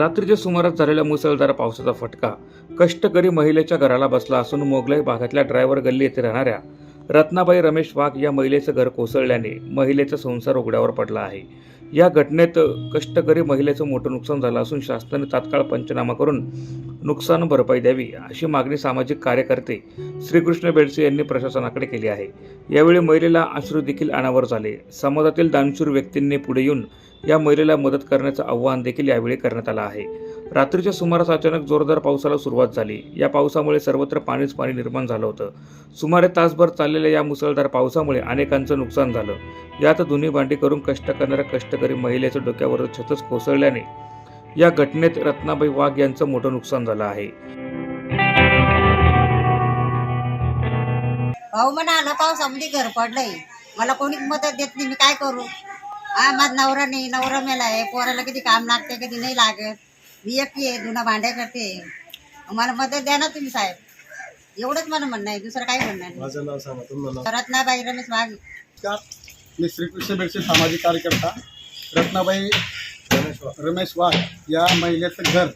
रात्रीच्या सुमारास झालेल्या मुसळधार पावसाचा फटका कष्टकरी महिलेच्या घराला बसला असून मोगलाई भागातल्या ड्रायव्हर गल्ली येथे राहणाऱ्या रत्नाबाई रमेश वाघ या महिलेचं घर कोसळल्याने महिलेचा संसार उघड्यावर पडला आहे. या घटनेत कष्टकरी महिलेचं मोठं नुकसान झालं असून शासनाने तात्काळ पंचनामा करून नुकसान भरपाई द्यावी अशी मागणी सामाजिक कार्यकर्ते श्रीकृष्ण बेडसे यांनी प्रशासनाकडे केली आहे. यावेळी महिलेला अश्रू देखील अनावर झाले. समाजातील दानशूर व्यक्तींनी पुढे येऊन या महिलेला मदत करण्याचं आवाहन देखील यावेळी करण्यात आलं आहे. रात्रीच्या सुमारास अचानक जोरदार पावसाला सुरुवात झाली. या पावसामुळे सर्वत्र पाणीच पाणी निर्माण झालं होतं. सुमारे तासभर चाललेल्या या मुसळधार पावसामुळे अनेकांचं नुकसान झालं. यात दोन्ही भांडी करून कष्ट करणाऱ्या कष्टकरी महिलेच्या डोक्यावर छतच कोसळल्याने या घटनेत रत्नाबाई वाघ यांचं मोठं नुकसान झालं आहे. भाऊ म्हणा आलं पावसामध्ये घर पडलंय. मला कोणी मदत देत नाही. मी काय करू? हा माझा नवरा नाही नवरा मेला आहे. पोराला कधी काम लागते कधी नाही लागत. मी एकटी आहे जुना भांड्या करते. मला मदत द्या ना तुम्ही साहेब. एवढंच मला म्हणणं आहे दुसरं काय म्हणणं नाही. माझं नाव सांगा तुम्ही नाव? रत्नाबाई रमेश वाघ. मी श्रीकृष्ण बेडसे सामाजिक कार्यकर्ता. रत्नाबाई रमेश वाघ या महिलेचं घर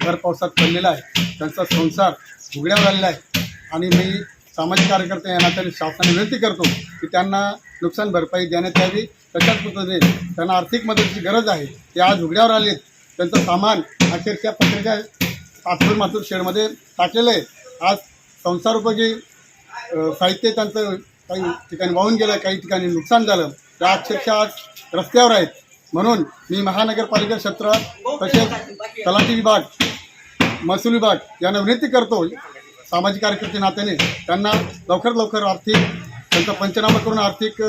घर पावसात पडलेलं आहे. त्यांचा संसार उघड्यावर आलेला आहे. आणि मी सामाजिक कार्यकर्ते या नात्याने शासनाने विनंती करतो की त्यांना नुकसान भरपाई देण्यात यावी. तशाच पद्धतीने त्यांना आर्थिक मदतीची गरज आहे. ते आज उघड्यावर आलेत. त्यांचं सामान अक्षरशः पत्रिका आतूर मातूर शेडमध्ये टाकलेलं आहे. आज संसारोपयोगी साहित्य त्यांचं काही ठिकाणी वाहून गेलं काही ठिकाणी नुकसान झालं. त्या अक्षरशः आज रस्त्यावर आहेत. म्हणून मी महानगरपालिका क्षेत्र तसेच तलाठी विभाग महसूल विभाग यांना विनंती करतो सामाजिक कार्यकर्ते नात्याने त्यांना लवकरात लवकर आर्थिक त्यांचा पंचनामा करून आर्थिक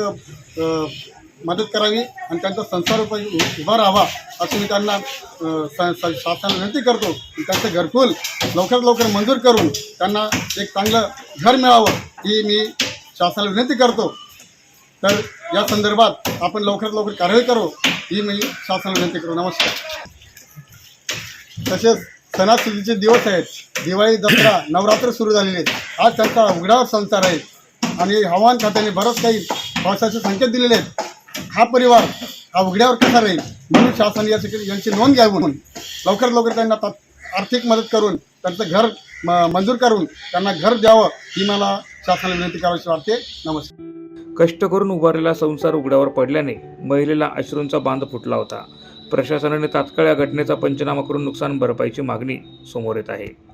मदत करावी आणि त्यांचा संसार उभा राहावा असं मी त्यांना स- शासनाला विनंती करतो. त्यांचं घरकुल लवकरात लवकर मंजूर करून त्यांना एक चांगलं घर मिळावं ही मी शासनाला विनंती करतो. तर या संदर्भात आपण लवकरात लवकर कारवाई करू ही मी शासनाला विनंती करू. नमस्कार. तसेच सणासुदीचे दिवस आहेत. दिवाळी दसरा नवरात्र सुरू झालेले आहेत. आज त्यांचा उघड्यावर संसार आहे. आणि हवामान खात्याने बरंच काही पावसाचे संकेत दिलेले आहेत. हा परिवार हा उघड्यावर कसा राहील? म्हणून शासन या यांची नोंद घ्यावी म्हणून लवकरात लवकर त्यांना तात- आर्थिक मदत करून त्यांचं घर म- मंजूर करून त्यांना घर द्यावं ही मला शासनाला विनंती करावीशी वाटते. नमस्कार. कष्ट करून उभारलेला संसार उघड्यावर पडल्याने महिलेला अश्रूंचा बांध फुटला होता. प्रशासनाने तात्काळ या घटनेचा पंचनामा करून नुकसान भरपाईची मागणी समोर येत आहे.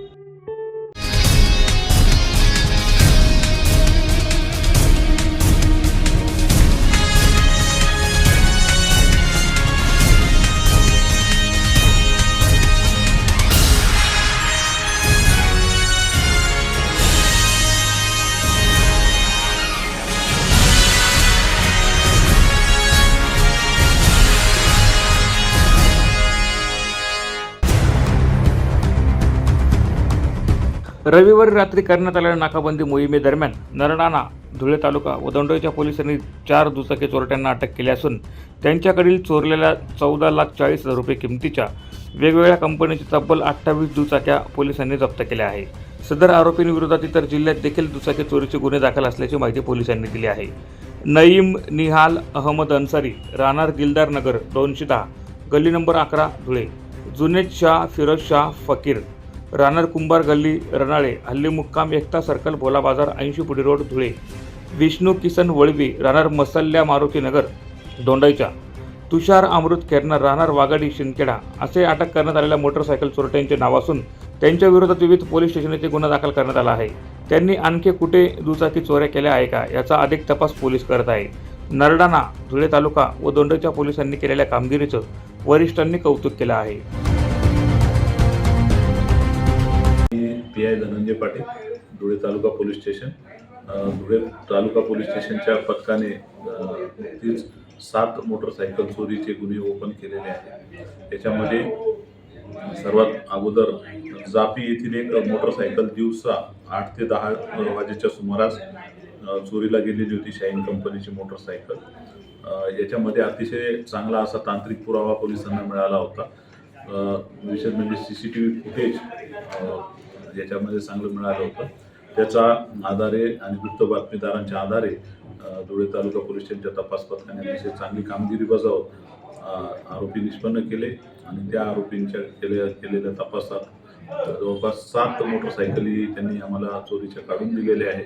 रविवारी रात्री करण्यात आलेल्या नाकाबंदी मोहिमेदरम्यान नरडाणा धुळे तालुका व दंडोईच्या पोलिसांनी चार दुचाकी चोरट्यांना अटक केली असून त्यांच्याकडील चोरलेल्या चौदा लाख चाळीस हजार रुपये किमतीच्या वेगवेगळ्या कंपनीची तब्बल अठ्ठावीस दुचाक्या पोलिसांनी जप्त केल्या आहे. सदर आरोपींविरोधात इतर जिल्ह्यात देखील दुचाकी चोरीचे गुन्हे दाखल असल्याची माहिती पोलिसांनी दिली आहे. नईम निहाल अहमद अन्सारी राहणार दिलदार नगर दोनशे दहा गल्ली नंबर अकरा धुळे जुनेद शाह फिरोज शाह फकीर राहणार कुंभार गल्ली रनाळे हल्ली मुक्काम एकता सर्कल भोला बाजार ऐंशी पुढे रोड धुळे. विष्णू किसन वळवी राहणार मसल्ल्या मारुती नगर दोंडाईच्या तुषार अमृत खेरणार राहणार वाघाडी शिंदखेडा असे अटक करण्यात आलेल्या मोटरसायकल चोरट्यांचे नाव असून त्यांच्या विरोधात विविध पोलीस स्टेशनचे गुन्हा दाखल करण्यात आला आहे. त्यांनी आणखी कुठे दुचाकी चोऱ्या केल्या आहे का याचा अधिक तपास पोलीस करत आहे. नरडाणा धुळे तालुका व दोंडाईच्या पोलिसांनी केलेल्या कामगिरीचं वरिष्ठांनी कौतुक केलं आहे. P I Dhananjay Patil Dhule taluka police station. Dhule taluka police स्टेशनच्या पथकाने तीच सात मोटरसायकल चोरीचे गुन्हे ओपन केलेले आहेत. याच्यामध्ये सर्वात अगोदर जापी येथील एक मोटरसायकल दिवसा आठ ते दहा वाजेच्या सुमारास चोरीला गेलेली होती शाईन कंपनीची मोटरसायकल. याच्यामध्ये अतिशय चांगला असा तांत्रिक पुरावा पोलिसांना मिळाला होता. विशेष म्हणजे C C T V footage याच्यामध्ये चांगलं मिळालं होतं. त्याचा आधारे आणि वृत्त बातमीदारांच्या आधारे धुळे तालुका पोलीस स्टेशनच्या तपास पथकाने अतिशय चांगली कामगिरी बजावत आरोपी निष्पन्न केले आणि त्या आरोपींच्या केल्या केलेल्या तपासात जवळपास सात मोटरसायकली त्यांनी आम्हाला चोरीच्या काढून दिलेल्या आहेत.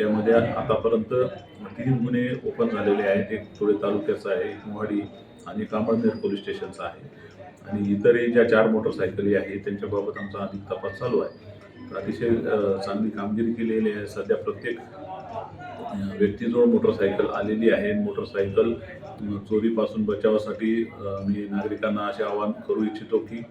यामध्ये आतापर्यंत तीन गुन्हे ओपन झालेले आहेत. एक धुळे तालुक्याचा आहे एक मोहाडी आणि एक पोलीस स्टेशनचा आहे. आणि इतरही ज्या चार मोटरसायकली आहेत त्यांच्याबाबत आमचा अधिक तपास चालू आहे. तर अतिशय चांगली कामगिरी केलेली आहे. सध्या प्रत्येक व्यक्तीजवळ मोटरसायकल आलेली आहे. मोटरसायकल चोरीपासून बचावासाठी मी नागरिकांना असे आवाहन करू इच्छितो की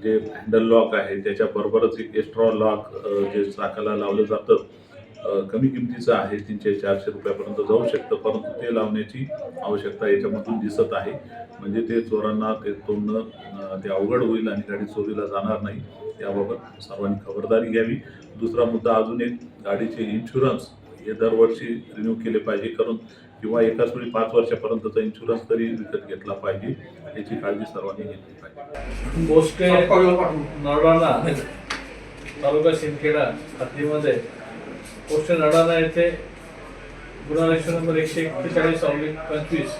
जे हँडल लॉक आहे त्याच्याबरोबरच एक एक्स्ट्रा लॉक जे चाकाला लावलं जातं कमी किमतीचं आहे तीनशे चारशे रुपयापर्यंत जाऊ शकतं. परंतु ते लावण्याची आवश्यकता याच्यामधून दिसत आहे. म्हणजे ते चोरांना ते तोडणं ते अवघड होईल आणि गाडी चोरीला जाणार नाही. याबाबत सर्वांनी खबरदारी घ्यावी. दुसरा मुद्दा अजून एक गाडीचे इन्शुरन्स हे दरवर्षी रिन्यू केले पाहिजे कारण किंवा एकाच वेळी पाच वर्षापर्यंतचा इन्शुरन्स तरी विकत घेतला पाहिजे याची काळजी सर्वांनी घेतली पाहिजे. तालुका शिंदखेडा हद्दीमध्ये. पोस्टे नरडाणा येथे गुन्हा रजिस्टर नंबर एकशे एक्केचाळीस ऑब्लिक पंचवीस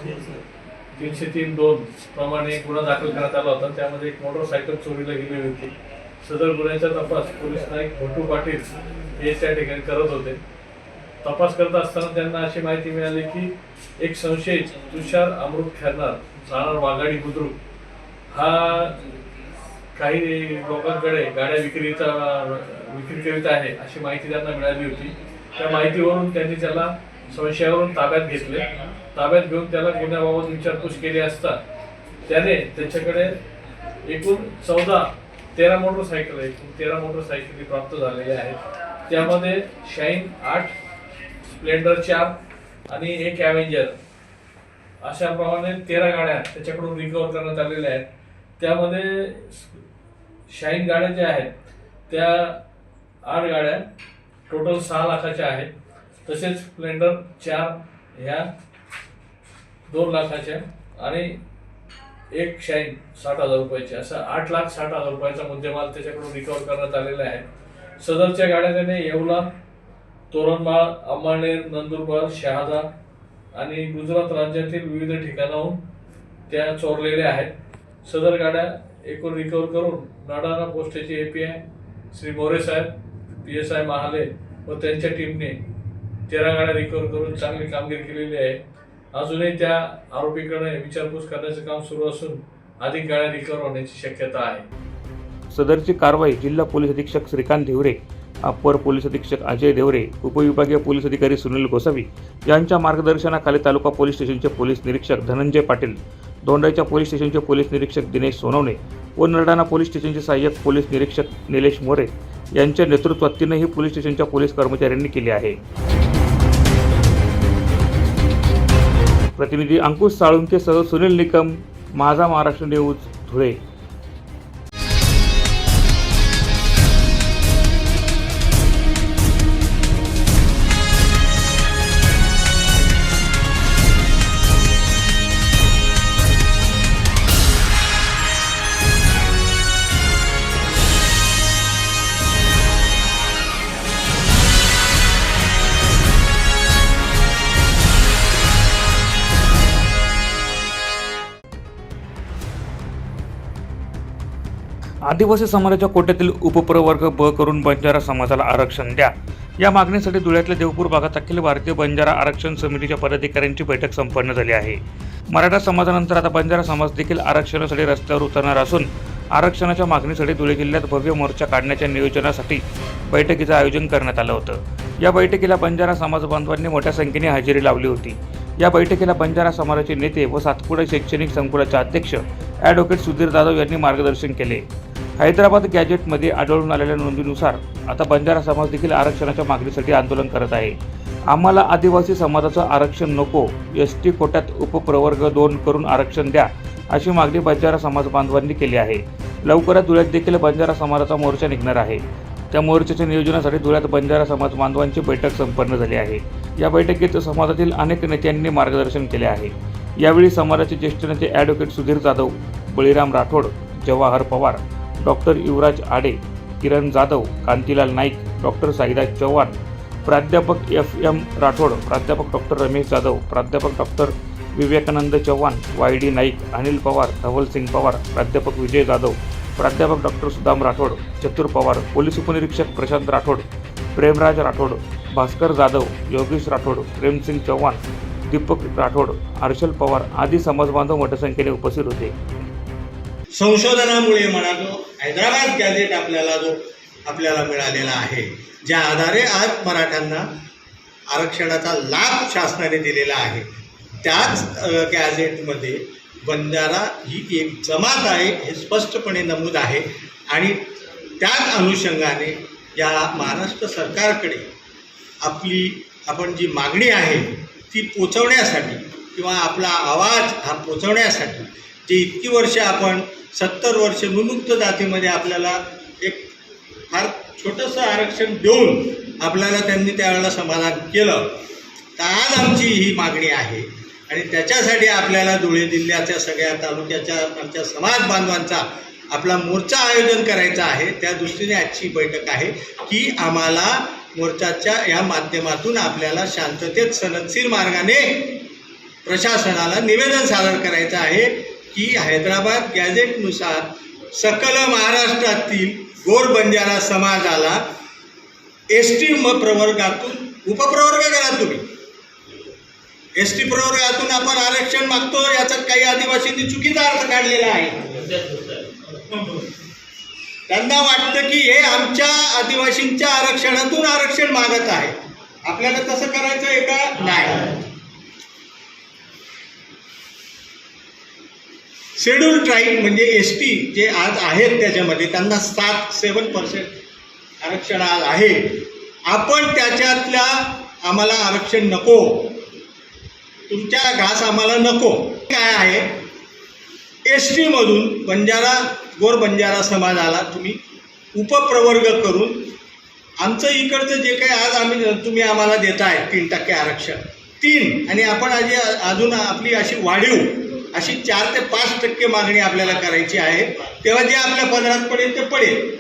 तीनशे तीन दोन प्रमाणे एक गुन्हा दाखल करण्यात आला होता. त्यामध्ये एक मोटरसायकल चोरीला गेली होती. सदर गुन्ह्याचा तपास पोलीस नाईक भोटू पाटील हे त्या ठिकाणी करत होते. तपास करत असताना त्यांना अशी माहिती मिळाली की एक संशयित तुषार अमृत खेरणार राहणार वाघाडी बुद्रुक. हा काही लोकांकडे गाड्या विक्रीचा विक्री करीत आहे अशी माहिती त्यांना मिळाली होती. त्या माहितीवरून त्यांनी त्याला संशयावरून ताब्यात घेतले. ताब्यात घेऊन त्याला गुन्ह्याबाबत विचारपूस केली असता त्याने त्याच्याकडे एकूण चौदा तेरा मोटरसायकल एकूण तेरा मोटरसायकली प्राप्त झालेल्या आहेत. त्यामध्ये शाईन आठ स्प्लेंडर चार आणि एक ॲव्हेंजर. अशा प्रमाणे तेरा गाड्या त्याच्याकडून रिकवर करण्यात आलेल्या आहेत. त्यामध्ये शाईन गाड्या ज्या आहेत त्या आठ गाड्या टोटल सहा लाखाच्या आहेत. तसेच स्प्लेंडर चार ह्या दोन लाखाच्या आणि एक शाईन साठ हजार रुपयाची. असा आठ लाख साठ हजार रुपयाचा मुद्देमाल त्याच्याकडून रिकवर करण्यात आलेला आहे. सदरच्या गाड्या त्याने येवला तोरणमाळ अंबानेर नंदुरबार शहादा आणि गुजरात राज्यातील विविध ठिकाणाहून त्या चोरलेल्या आहेत. सदर गाड्या एकूण रिकवर करून नाडाना पोस्टेचे A P I Shri More Saheb P S I Mahale व त्यांच्या टीमने तेरा गाड्या रिकवर करून चांगली कामगिरी केलेली आहे. अजूनही त्या आरोपीकडे विचारपूस करण्याचं काम सुरू असून अधिक गाड्या रिकवर होण्याची शक्यता आहे. सदरची कारवाई जिल्हा पोलीस अधीक्षक श्रीकांत धिवरे अपर पोलीस अधीक्षक अजय देवरे उपविभागीय पोलीस अधिकारी सुनील गोसावी यांच्या मार्गदर्शनाखाली तालुका पोलीस स्टेशनचे पोलीस निरीक्षक धनंजय पाटील दोंडाईच्या पोलीस स्टेशनचे पोलीस निरीक्षक दिनेश सोनवणे व नरडाणा पोलीस स्टेशनचे सहाय्यक पोलीस निरीक्षक निलेश मोरे यांच्या नेतृत्वात तीनही पोलीस स्टेशनच्या पोलीस कर्मचाऱ्यांनी केले आहे. प्रतिनिधी अंकुश साळुंकेसह सुनील निकम माझा महाराष्ट्र न्यूज धुळे. आदिवासी समाजाच्या कोट्यातील उपप्रवर्ग ब करून बंजारा समाजाला आरक्षण द्या. या मागणीसाठी धुळ्यातल्या देवपूर भागात अखिल भारतीय बंजारा आरक्षण समितीच्या पदाधिकाऱ्यांची बैठक संपन्न झाली आहे. मराठा समाजानंतर आता बंजारा समाज देखील आरक्षणासाठी रस्त्यावर उतरणार असून आरक्षणाच्या मागणीसाठी धुळे जिल्ह्यात भव्य मोर्चा काढण्याच्या नियोजनासाठी बैठकीचं आयोजन करण्यात आलं होतं. या बैठकीला बंजारा समाज बांधवांनी मोठ्या संख्येने हजेरी लावली होती. या बैठकीला बंजारा समाजाचे नेते व सातपुडा शैक्षणिक संकुलाचे अध्यक्ष ॲडव्होकेट सुधीर जाधव यांनी मार्गदर्शन केले. हैदराबाद गॅजेटमध्ये आढळून आलेल्या नोंदीनुसार आता बंजारा समाज देखील आरक्षणाच्या मागणीसाठी आंदोलन करत आहे. आम्हाला आदिवासी समाजाचं आरक्षण नको एस टी कोट्यात उपप्रवर्ग दोन करून आरक्षण द्या अशी मागणी बंजारा समाज बांधवांनी केली आहे. लवकरच धुळ्यात देखील बंजारा समाजाचा मोर्चा निघणार आहे. त्या मोर्चाच्या नियोजनासाठी धुळ्यात बंजारा समाज बांधवांची बैठक संपन्न झाली आहे. या बैठकीत समाजातील अनेक नेत्यांनी मार्गदर्शन केले आहे. यावेळी समाजाचे ज्येष्ठ नेते advocate Sudhir Jadhav Baliram Rathod Jawahar Pawar doctor Yuvraj Ade Kiran Jadhav Kantilal Naik doctor Sairaj Chavan प्राध्यापक एफ एम राठोड प्राध्यापक डॉक्टर रमेश जाधव प्राध्यापक doctor Vivekanand Chavan Y D Naik Anil Pawar Dhawalsingh Pawar प्राध्यापक विजय जाधव प्राध्यापक डॉक्टर सुदाम राठोड चतुर Pawar police उपनिरीक्षक प्रशांत राठोड प्रेमराज राठोड भास्कर जाधव योगेश राठोड प्रेमसिंग चव्हाण दीपक राठोड हर्षल पवार आदी समाजबांधव मोठ्या संख्येने उपस्थित होते. संशोधनामुळे म्हणा जो हैदराबाद गॅझेट आपल्याला जो आपल्याला मिळालेला आहे ज्या आधारे आज मराठ्यांना आरक्षणाचा लाभ शासनाने दिलेला आहे त्याच गॅझेटमध्ये बंजारा ही एक जमात आहे हे स्पष्टपणे नमूद आहे आणि त्याच अनुषंगाने या महाराष्ट्र सरकारकडे आपली आपण जी मागणी आहे ती पोचवण्यासाठी किंवा आपला आवाज हा पोचवण्यासाठी जे इतकी वर्ष आपण सत्तर वर्ष विमुक्त जातीमध्ये आपल्याला एक फार छोटंसं आरक्षण देऊन आपल्याला त्यांनी त्यावेळेला समाधान केलं. तर आज आमची ही मागणी आहे. आणि त्याच्यासाठी आपल्याला धुळे जिल्ह्याच्या सगळ्या तालुक्याच्या आमच्या समाज बांधवांचा आपला मोर्चा आयोजन करायचा आहे. त्या दृष्टीने आजची बैठक आहे की आम्हाला मोर्चाच्या या माध्यमातून आपल्याला शांततेत सनदशीर मार्गाने प्रशासनाला निवेदन सादर करायचं आहे. की हैदराबाद गॅझेटनुसार सकल महाराष्ट्रातील गोर बंजारा समाजाला एस टी म प्रवर्गातून उपप्रवर्ग करा तुम्ही एस टी प्रवर्गातून आपण आरक्षण मागतो याचा काही आदिवासींनी चुकीचा अर्थ काढलेला आहे. त्यांना वाटतं की हे आमच्या आदिवासींच्या आरक्षणातून आरक्षण मागत आहे. आपल्याला तसं करायचं आहे का? नाही. शेड्यूल ट्राईब म्हणजे एस टी जे आज आहेत त्याच्यामध्ये त्यांना सात सेवन पर्सेंट आरक्षण आज आहे. आपण त्याच्यातल्या आम्हाला आरक्षण नको. तुमच्या घास आम्हाला नको. काय आहे? एस टीमधून बंजारा गोर बंजारा समाजाला तुम्ही उपप्रवर्ग करून आमचं इकडचं जे काही आज आम्ही तुम्ही आम्हाला देताय तीन टक्के आरक्षण. तीन आणि आपण आज अजून आपली अशी वाढीव अशी चार ते पाच टक्के मागणी आपल्याला करायची आहे. तेव्हा जे आपल्या पदरात पडेल. ते पडेल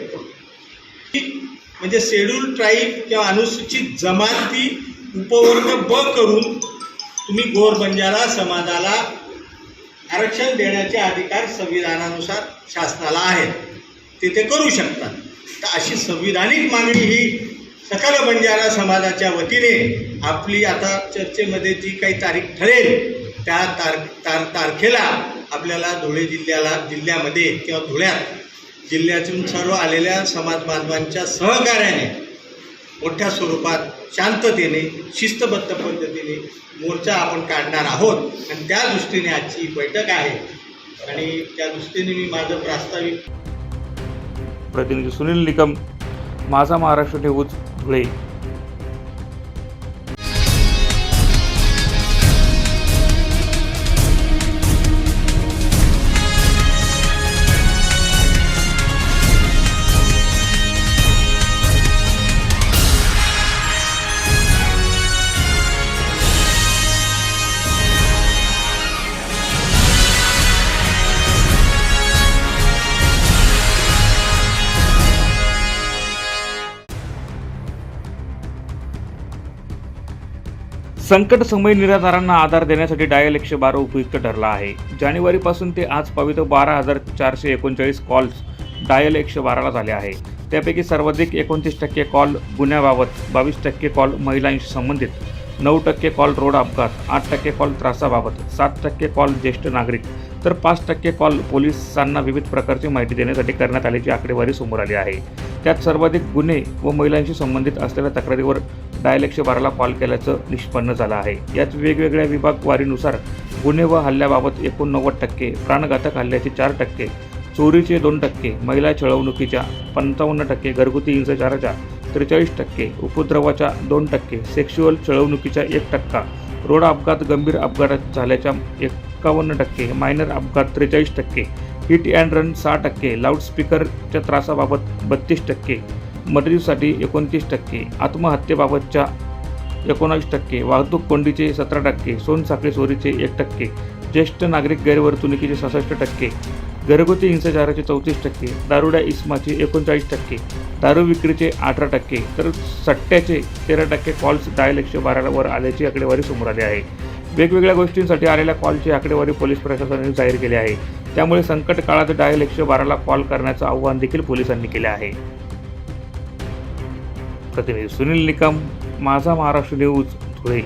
म्हणजे शेड्यूल ट्राईब किंवा अनुसूचित जमाती उपवर्ग ब करून तुम्ही गोर बंजारा समाजाला आरक्षण देण्याचे अधिकार संविधानानुसार शासनाला आहेत. ते ते करू शकतात तर अशी संविधानिक मागणी ही सकल बंजारा समाजाच्या वतीने आपली आता चर्चेमध्ये जी काही तारीख ठरेल त्या तार तार तारखेला आपल्याला धुळे जिल्ह्याला जिल्ह्यामध्ये किंवा धुळ्यात जिल्ह्यातून सर्व आलेल्या समाज बांधवांच्या सहकार्याने मोठ्या स्वरूपात शांततेने शिस्तबद्ध पद्धतीने मोर्चा आपण काढणार आहोत. आणि त्या दृष्टीने आजची बैठक आहे. आणि त्या दृष्टीने मी माझं प्रास्ताविक प्रतिनिधी सुनील निकम माझा महाराष्ट्र न्यूज धुळे. संकट समय निराधारांना आधार देण्यासाठी डायल एकशे बारा उपयुक्त ठरला आहे. जानेवारीपासून ते आज पवित्र बारा हजार चारशे एकोणचाळीस कॉल्स डायल एकशे बाराला झाले आहे. त्यापैकी सर्वाधिक एकोणतीस टक्के कॉल गुन्ह्याबाबत बावीस टक्के कॉल महिलांशी संबंधित नऊ टक्के कॉल रोड अपघात आठ टक्के कॉल त्रासाबाबत सात टक्के कॉल ज्येष्ठ नागरिक तर पाच टक्के कॉल पोलिसांना विविध प्रकारची माहिती देण्यासाठी करण्यात आल्याची आकडेवारी समोर आली आहे. त्यात सर्वाधिक गुन्हे व महिलांशी संबंधित असलेल्या तक्रारीवर डायल एकशे बाराला कॉल केल्याचं निष्पन्न झालं आहे. यात वेगवेगळ्या विभागवारीनुसार गुन्हे व हल्ल्याबाबत एकोणनव्वद टक्के प्राणघातक हल्ल्याचे चार टक्के चोरीचे दोन टक्के महिला छळवणुकीच्या पंचावन्न टक्के घरगुती हिंसाचाराच्या त्रेचाळीस टक्के उपद्रवाच्या दोन टक्के सेक्शुअल छळवणुकीच्या एक टक्का रोड अपघात गंभीर अपघात झाल्याच्या एकावन्न टक्के मायनर अपघात त्रेचाळीस टक्के हिट अँड रन सहा टक्के लाऊडस्पीकरच्या त्रासाबाबत बत्तीस टक्के मदतीसाठी एकोणतीस टक्के आत्महत्येबाबतच्या एकोणावीस टक्के वाहतूक कोंडीचे सतरा टक्के सोनसाखळी चोरीचे एक टक्के ज्येष्ठ नागरिक गैरवर्तणुकीचे सहासष्ट टक्के घरगुती हिंसाचाराचे चौतीस टक्के दारुड्या इस्माचे एकोणचाळीस टक्के दारू विक्रीचे अठरा टक्के तर सट्ट्याचे तेरा टक्के कॉल्स डायल एकशे बारावर आल्याची आकडेवारी समोर आली आहे. वेगवेगळ्या गोष्टींसाठी आलेल्या कॉलची आकडेवारी पोलीस प्रशासनाने जाहीर केली आहे. त्यामुळे संकट काळात डायल एकशे बाराला कॉल करण्याचं आव्हान देखील पोलिसांनी केले आहे. प्रतिनिधी सुनील निकम माझा महाराष्ट्र न्यूज धुळे.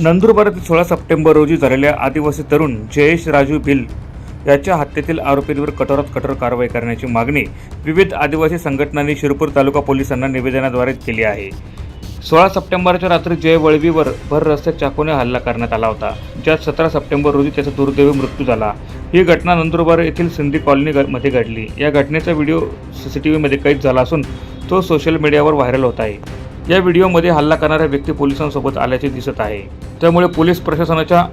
नंदुरबार सोळा सप्टेंबर रोजी झालेल्या आदिवासी तरुण जयेश राजू भिल याच्या हत्येतील आरोपींवर कठोरात कठोर कारवाई करण्याची मागणी विविध आदिवासी संघटनांनी शिरपूर तालुका पोलिसांना निवेदनाद्वारे केली आहे. सोळा सप्टेंबरच्या रात्री जय वळवीवर भर रस्त्यात चाकूने हल्ला करण्यात आला होता. ज्यात सतरा सप्टेंबर रोजी त्याचा दुर्दैवी मृत्यू झाला. ही घटना नंदुरबार येथील सिंधी कॉलनी मध्ये घडली. या घटनेचा व्हिडिओ सीसीटीव्हीमध्ये कैद झाला असून तो सोशल मीडियावर व्हायरल होत आहे. या व्हिडिओमध्ये हल्ला करणाऱ्या व्यक्ती पोलिसांसोबत आल्याचे दिसत आहे. त्यामुळे पोलीस प्रशासनाच्या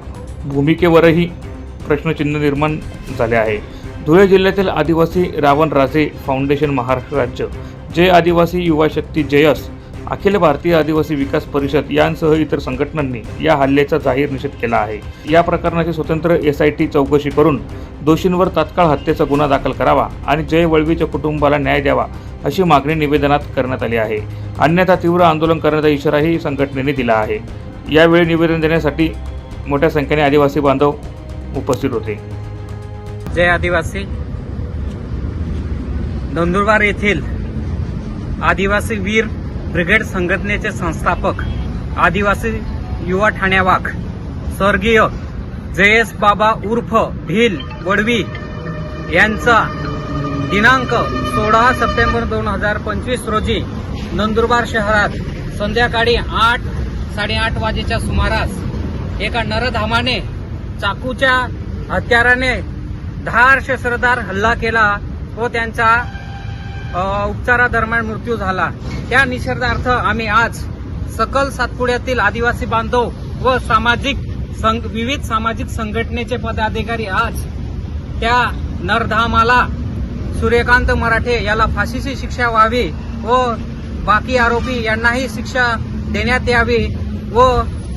भूमिकेवरही प्रश्नचिन्ह निर्माण झाले आहे. धुळे जिल्ह्यातील आदिवासी रावण राजे फाउंडेशन महाराष्ट्र राज्य जय आदिवासी युवा शक्ती जयस अखिल भारतीय आदिवासी विकास परिषद यांसह इतर संघटनांनी या हल्ल्याचा जाहीर निषेध केला आहे. या प्रकरणाची स्वतंत्र एस आय टी चौकशी करून दोषींवर तात्काळ हत्येचा गुन्हा दाखल करावा आणि जय वळवीच्या कुटुंबाला न्याय द्यावा अशी मागणी निवेदनात करण्यात आली आहे. अन्यथा तीव्र आंदोलन करण्याचा इशाराही संघटनेने दिला आहे. यावेळी निवेदन देण्यासाठी मोठ्या संख्येने आदिवासी बांधव उपस्थित होते. जय आदिवासी. नंदुरबार येथील आदिवासी वीर ब्रिगेड संघटनेचे संस्थापक आदिवासी युवा ठाण्यावाघ स्वर्गीय जयेश बाबा उर्फ भील वडवी यांचा दिनांक सोळा सप्टेंबर दोन हजार पंचवीस रोजी नंदुरबार शहरात संध्याकाळी आठ साडेआठ वाजेच्या सुमारास एका नरधामाने चाकूच्या हत्याराने धार शस्त्रधार हल्ला केला व त्यांचा उपचारादरम्यान मृत्यू झाला. त्या निषेधार्थ आम्ही आज सकल सातपुड्यातील आदिवासी बांधव व सामाजिक संघ विविध सामाजिक संघटनेचे पदाधिकारी आज त्या नरधामाला सूर्यकांत मराठे याला फाशीची शिक्षा व्हावी व बाकी आरोपी यांनाही शिक्षा देण्यात यावी व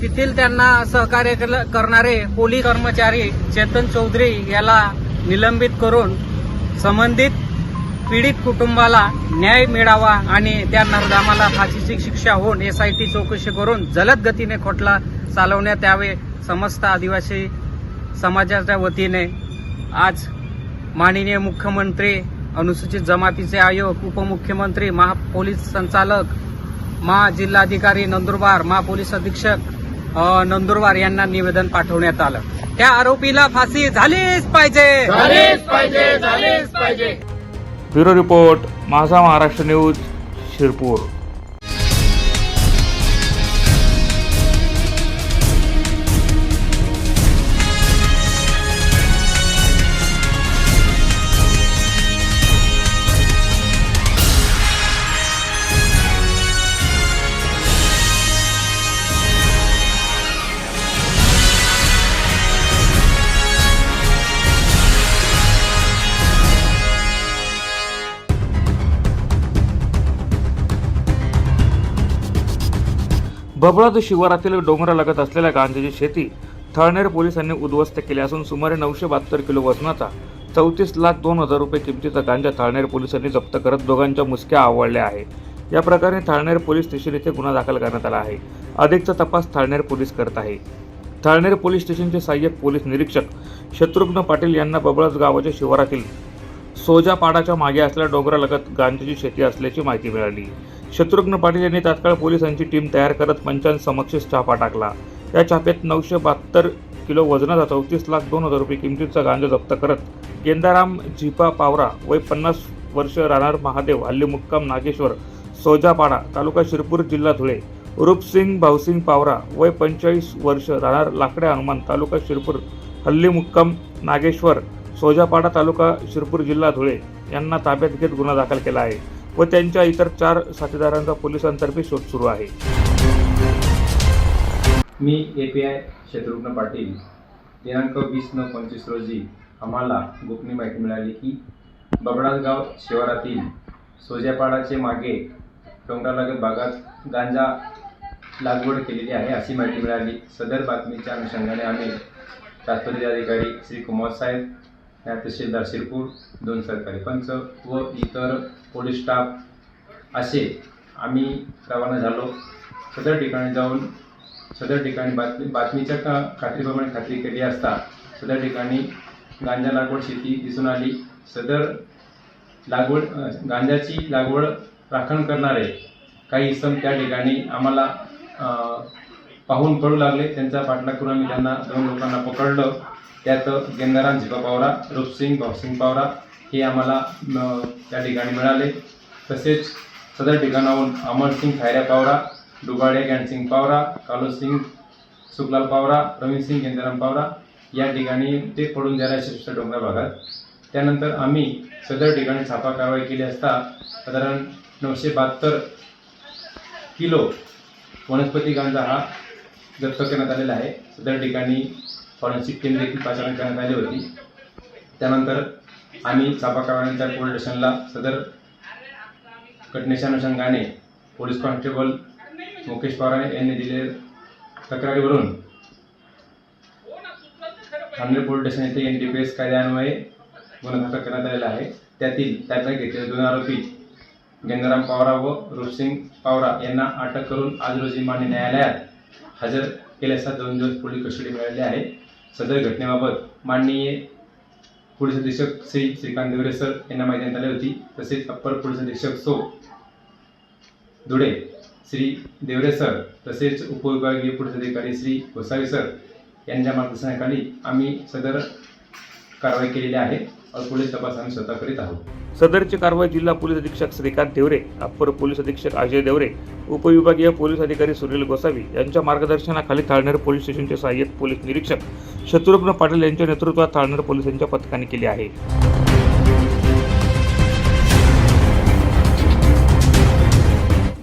तेथील त्यांना सहकार्य करणारे पोलीस कर्मचारी चेतन चौधरी याला निलंबित करून संबंधित पीडित कुटुंबाला न्याय मिळावा आणि त्या नरधामाला फाशीची शिक्षा होऊन एसआयटी चौकशी करून जलद गतीने खोटला चालवण्यात यावे समस्त आदिवासी समाजाच्या वतीने. आज माननीय मुख्यमंत्री अनुसूचित जमातीचे आयोग उपमुख्यमंत्री महापोलीस संचालक महा जिल्हाधिकारी नंदुरबार महापोलीस अधीक्षक नंदुरबार यांना निवेदन पाठवण्यात आलं. त्या आरोपीला फाशी झालीच पाहिजे. झालीच पाहिजे झालीच पाहिजे. Bureau report Majha Maharashtra news Shirpur. Babalad शिवारातील डोंगरालगत असलेल्या गांजाची शेती थळनेर पोलिसांनी उद्ध्वस्त केली असून सुमारे नऊशे बहात्तर किलो वजनाचा चौतीस लाख दोन हजार रुपये किमतीचा गांजा थाळनेर पोलिसांनी जप्त करत दोघांच्या मुसक्या आवळल्या आहे या प्रकरणी थाळनेर पोलीस स्टेशन येथे गुन्हा दाखल करण्यात आला आहे. अधिकचा तपास थाळनेर पोलीस करत आहे. थाळनेर पोलीस स्टेशनचे सहाय्यक पोलीस निरीक्षक शत्रुघ्न पाटील यांना बबळाज गावाच्या शिवारातील सोजापाडाच्या मागे असलेल्या डोंगरालगत गांजाची शेती असल्याची माहिती मिळाली. शत्रुघ्न पाटील यांनी तात्काळ पोलिसांची टीम तयार करत पंचांसमक्ष छापा टाकला. या छाप्यात नऊशे बहात्तर किलो वजनाचा चौतीस लाख दोन हजार रुपये किमतीचा गांजा जप्त करत गेंदाराम झिपा पावरा वय पन्नास वर्ष राहणार महादेव हल्ली मुक्काम नागेश्वर सोजापाडा तालुका शिरपूर जिल्हा धुळे. रूपसिंग भाऊसिंग पावरा वय पंचेचाळीस वर्ष राहणार लाकड्या हनुमान तालुका शिरपूर हल्ली मुक्काम नागेश्वर सोजापाडा तालुका शिरपूर जिल्हा धुळे यांना ताब्यात घेत गुन्हा दाखल केला आहे. व त्यांच्या इतर चार साथीदारांचा पोलिसांतर्फे शोध सुरू आहे. मी A P I Shatrughna Patil दिनांक वीस नऊ पंचवीस रोजी आम्हाला गोपनीय माहिती मिळाली की बबडासगाव शिवारातील सोज्यापाडाचे मागे डोंगरालगत भागात गांजा लागवड केलेली आहे अशी माहिती मिळाली. सदर बातमीच्या अनुषंगाने आम्ही तात्पुरते अधिकारी श्री कुमार साहेब तहसीलदार शिरपूर दोन सरकारी पंच व इतर पोलीस स्टाफ असे आम्ही रवाना झालो. सदर ठिकाणी जाऊन सदर ठिकाणी बातमी बातमीच्या का खात्रीप्रमाणे खात्री केली असता सदर ठिकाणी गांजा लागवड शेती दिसून आली. सदर लागवड गांजाची लागवड राखण करणारे काही इसम त्या ठिकाणी आम्हाला पाहून कळू लागले. त्यांचा पाठलाग करून आम्ही त्यांना दोन लोकांना पकडलं. त्यात गेंदाराम झिपा पावरा रूपसिंग भाऊसिंग पावरा हे आम्हाला त्या ठिकाणी मिळाले. तसेच सदर ठिकाणाहून अमरसिंग खायऱ्या पावरा डुबाडे ज्ञानसिंग पावरा कालोसिंग सुखलाल पावरा रवीसिंग गेंदाराम पावरा या ठिकाणी ते पडून द्यायला यशस्वी डोंगरा भागात. त्यानंतर आम्ही सदर ठिकाणी छापा कारवाई केली असता साधारण नऊशे बहात्तर किलो वनस्पती गांजा हा जप्त करण्यात आलेला आहे. सदर ठिकाणी फॉरेन्सिक टीम देखील पाचारण करण्यात आली होती. त्यानंतर आम्ही छापा कारवाईच्या पोलीस स्टेशनला सदर घटनेच्या अनुषंगाने पोलीस कॉन्स्टेबल मुकेश पवार यांनी दिलेल्या तक्रारीवरून ठाणे पोलीस स्टेशन येथे एन डी पी एस कायद्यान्वये गुन्हा दाखल करण्यात आलेला आहे. त्यातील ताब्यात घेतलेले दोन आरोपी गंगाराम पावरा व रुपसिंग पावरा यांना अटक करून आज रोजी मान्य न्यायालयात हजर केले असता दोन दिवस पोलीस कस्टडी मिळाली आहे. सदर घटनेबाबत माननीय पोलीस अधीक्षक श्री श्रीकांत देवरे सर यांना माहिती देण्यात आली होती. तसेच अप्पर पोलीस अधीक्षक सो. धुळे श्री देवरे सर तसेच उपविभागीय पोलीस अधिकारी श्री गोसावी सर यांच्या मार्गदर्शनाखाली आम्ही सदर कारवाई केलेली आहे. पोलीस तपास आम्ही स्वतः करीत आहोत. सदरची कारवाई जिल्हा पोलीस अधीक्षक श्रीकांत देवरे अप्पर पोलीस अधीक्षक अजय देवरे उपविभागीय पोलीस अधिकारी सुनील गोसावी यांच्या मार्गदर्शनाखाली थाळनेर पोलीस स्टेशनचे सहाय्यक पोलीस निरीक्षक शत्रुघ्न पाटील यांच्या नेतृत्वात थाळनेर पोलिसांच्या पथकाने केली आहे.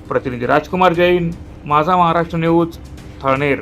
प्रतिनिधी राजकुमार जैन माझा महाराष्ट्र न्यूज थाळनेर.